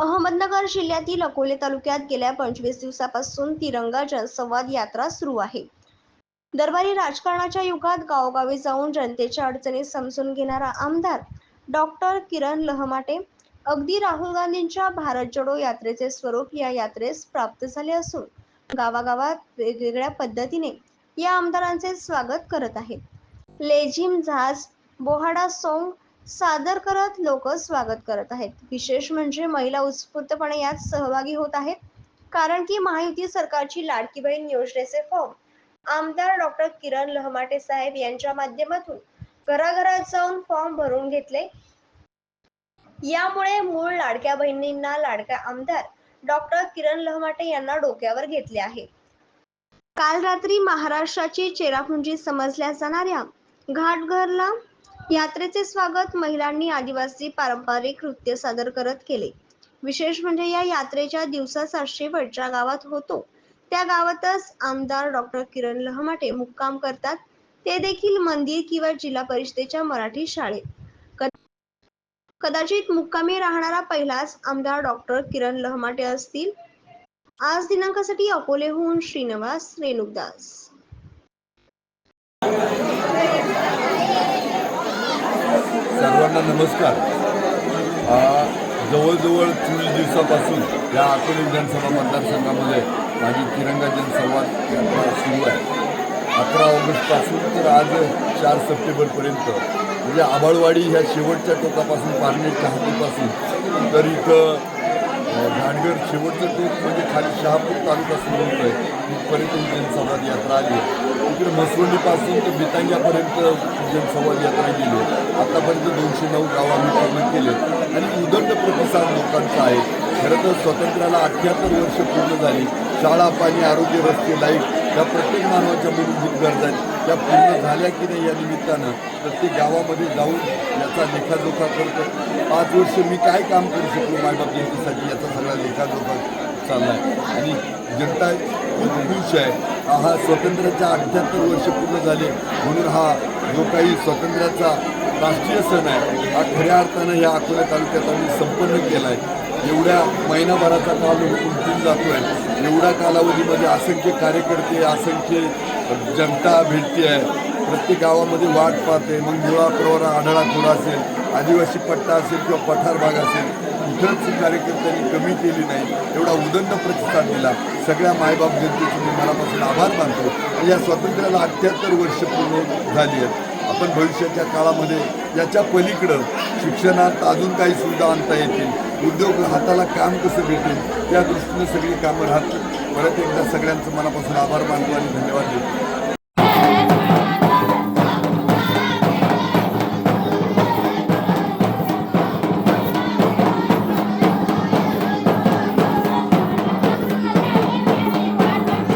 अहमदनगर जिल्ह्यातील अकोले तालुक्यात गेल्या पंचवीस दिवसापासून तिरंगा जनसंवाद यात्रा सुरू आहे. दरबारी राजकारणाच्या युगात गावोगावी जाऊन जनतेच्या अडचणी समजून घेणारा आमदार डॉक्टर किरण लहमाटे अगदी राहुल गांधींच्या भारत जोडो यात्रेचे स्वरूप या यात्रेस प्राप्त झाले असून गावागावात वेगवेगळ्या पद्धतीने या आमदारांचे स्वागत करत आहेत. लेझिम झाज बोहाडा सोंग सादर करत लोक स्वागत करत आहेत. विशेष म्हणजे महिला उत्स्फूर्तपणे यात सहभागी होत आहेत. कारण की महायुती सरकारची लाडकी बहीण योजनेचे फॉर्म आमदार डॉक्टर किरण लहमाटे साहेब यांच्या माध्यमातून घराघरात जाऊन फॉर्म भरून घेतले. यामुळे मूळ लाडक्या बहिणींना लाडक्या आमदार डॉक्टर किरण लहमाटे यांना डोक्यावर घेतले आहे. काल रात्री महाराष्ट्राची चेरापुंजी समजल्या जाणाऱ्या घाटघरला यात्रेचे स्वागत महिलांनी आदिवासी पारंपरिक नृत्य सादर करत केले. विशेष म्हणजे या यात्रेच्या दिवसाचा शेवटच्या गावात होतो. त्या गावातच आमदार डॉक्टर किरण लहमाटे मुक्काम करतात. ते देखील मंदिर किंवा जिल्हा परिषदेच्या मराठी शाळेत. कदाचित मुक्कामी राहणारा पहिलाच आमदार डॉक्टर किरण लहमाटे असतील. आज दिनांकासाठी अकोलेहून श्रीनिवास रेणुकदास. सर्वांना नमस्कार. जवळजवळ चोवीस दिवसापासून या अकोले विधानसभा मतदारसंघामध्ये माझी तिरंगा जनसंवाद सुरू आहे. अकरा ऑगस्टपासून तर आज चार सप्टेंबरपर्यंत म्हणजे आबाळवाडी ह्या शेवटच्या टोकापासून पारणे चहातीपासून तर इथं अ, घाटघर शेवटचं टोक म्हणजे खाली शहापूर तालुका सुरू होतं आहे तिथपर्यंत ही जनसंवाद यात्रा आली आहे. इकडे मसवंडीपासून ते बितांग्यापर्यंत जनसंवाद यात्रा गेली. आहे आतापर्यंत दोनशे नऊ गाव आम्ही पूर्ण केले. आणि उदंड प्रतिसाद लोकांचा आहे. खरं तर स्वातंत्र्याला अठ्ठ्याहत्तर वर्ष पूर्ण झाली. शाळा पाणी आरोग्य रस्ते लाइट या प्रत्येक मानवाच्या मूलभूत गरजा आहेत. त्या पूर्ण झाल्या की नाही या निमित्तानं प्रत्येक गावामध्ये जाऊन याचा लेखाजोखा करतो. पाच वर्ष मी काय काम करू शकलो मायबाप जनतेसाठी याचा सगळा लेखाजोखा चालला आहे आणि जनता खूप खुश आहे. हा स्वातंत्र्याच्या अठ्ठ्याहत्तर वर्ष पूर्ण झाले. म्हणून हा जो काही स्वातंत्र्याचा राष्ट्रीय सण आहे हा खऱ्या अर्थानं ह्या अकोला तालुक्यात आम्ही संपन्न केला आहे एवढ्या महिनाभराचा काल उलटून जातो आहे एवढ्या कालावधीमध्ये असंख्य कार्यकर्ते असंख्य जनता भेटते आहे प्रत्येक गावामध्ये वाट पाहते मग मुळा प्रवरा आढळा खोडा असेल आदिवासी पट्टा असेल किंवा पठार भाग असेल कुठंच कार्यकर्त्यांनी कमी केली नाही. एवढा उदंड प्रतिसाद दिला. सगळ्या मायबाप जनतेचे मी मनापासून आभार मानतो. या स्वातंत्र्याला अठ्ठ्याहत्तर वर्ष पूर्ण झाली आहेत. आपण भविष्याच्या काळामध्ये याच्या पलीकडं शिक्षणात अजून काही सुविधा आणता येतील. उद्योग हाताला काम कसं भेटेल त्या दृष्टीने सगळी कामं राहतील. परत एकदा सगळ्यांचं मनापासून आभार मानतो आणि धन्यवाद देतो.